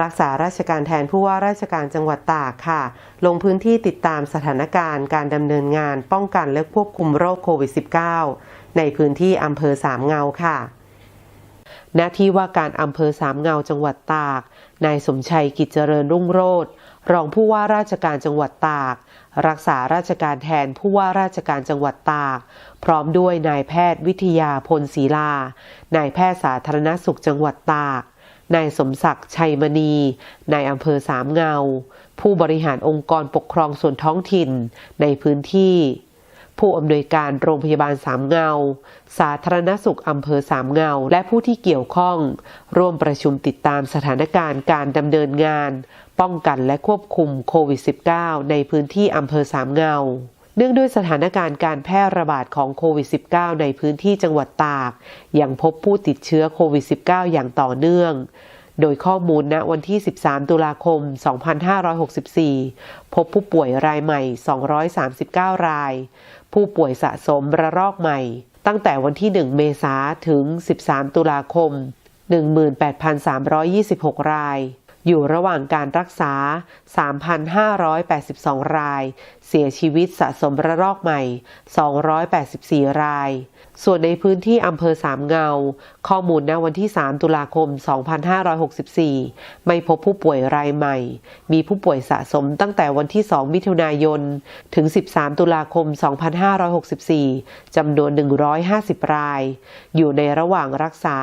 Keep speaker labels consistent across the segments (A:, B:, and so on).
A: รักษาราชการแทนผู้ว่าราชการจังหวัดตากค่ะ ลงพื้นที่ติดตามสถานการณ์การดำเนินงานป้องกันและควบคุมโรคโควิด -19 ในพื้นที่อำเภอสามเงาค่ะหน้าที่ว่าการอำเภอสามเงาจังหวัดตาก นายสมชัยกิจเจริญรุ่งโรธรองผู้ว่าราชการจังหวัดตาก รักษาราชการแทนผู้ว่าราชการจังหวัดตาก พร้อมด้วยนายแพทย์วิทยาพลศรีลา นายแพทย์สาธารณสุขจังหวัดตาก นายสมศักดิ์ชัยมณีนายอำเภอสามเงา ผู้บริหารองค์กรปกครองส่วนท้องถิ่นในพื้นที่ ผู้อำนวยการโรงพยาบาลสามเงา สาธารณสุขอำเภอสามเงา และผู้ที่เกี่ยวข้อง ร่วมประชุมติดตามสถานการณ์การดำเนินงาน ป้องกันและควบคุมโควิด -19 ในพื้นที่อำเภอสามเงา เนื่องด้วยสถานการณ์การแพร่ระบาดของโควิด -19 ในพื้นที่จังหวัดตาก ยังพบผู้ติดเชื้อโควิด -19 อย่างต่อเนื่อง โดยข้อมูลณวันที่ 13 ตุลาคม 2564 พบผู้ป่วยรายใหม่ 239 ราย ผู้ป่วยสะสมระลอกใหม่ ตั้งแต่วันที่ 1 เมษาถึง 13 ตุลาคม 18,326 ราย อยู่ระหว่างการรักษา 3,582 ราย เสียชีวิตสะสมระลอกใหม่ 284 ราย ส่วนในพื้นที่อำเภอสามเงา ข้อมูลณวันที่ 3 ตุลาคม 2564 ไม่พบผู้ป่วยรายใหม่ มีผู้ป่วยสะสมตั้งแต่วันที่ 2 มิถุนายน ถึง 13 ตุลาคม 2564 จำนวน 150 ราย อยู่ในระหว่างรักษา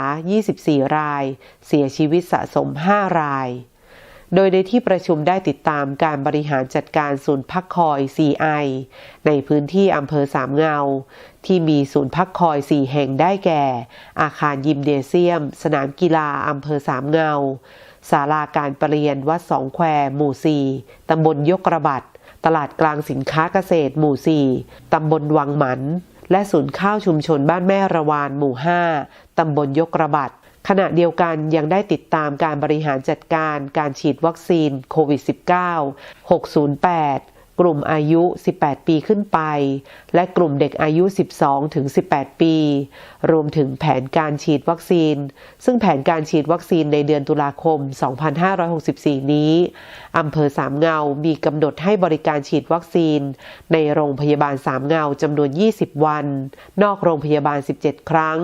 A: 24 ราย เสียชีวิตสะสม 5 ราย โดยในที่ประชุมได้ติดตามการบริหารจัดการศูนย์พักคอย CI ในพื้นที่อำเภอสามเงา ที่มีศูนย์พักคอย 4 แห่งได้แก่ อาคารยิมเนเซียม สนามกีฬาอำเภอสามเงาศาลาการประเรียนวัดสองแคว หมู่ 4 ตำบลยกระบัด ตลาดกลางสินค้าเกษตร หมู่ 4 ตำบลวังหมัน และศูนย์ข้าวชุมชนบ้านแม่ระวาน หมู่ 5 ตำบลยกระบัด ขณะเดียวกันยังได้ติดตามการบริหารจัดการการฉีดวัคซีนโควิด -19 608 กลุ่มอายุ 18 ปีขึ้นไป และกลุ่มเด็กอายุ 12 ถึง 18 ปี รวมถึงแผนการฉีดวัคซีน ซึ่งแผนการฉีดวัคซีนในเดือนตุลาคม 2564 นี้ อำเภอสามเงา มีกำหนดให้บริการฉีดวัคซีน ในโรงพยาบาลสามเงาจำนวน 20 วัน นอกโรงพยาบาล 17 ครั้ง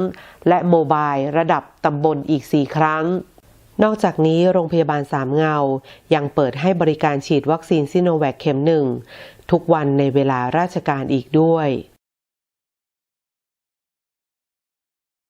A: และโมบายระดับตำบลอีก 4 ครั้ง นอกจากนี้โรงพยาบาลสามเงา ยังเปิดให้บริการฉีดวัคซีนซิโนแวคเข็มหนึ่งทุกวันในเวลาราชการอีกด้วย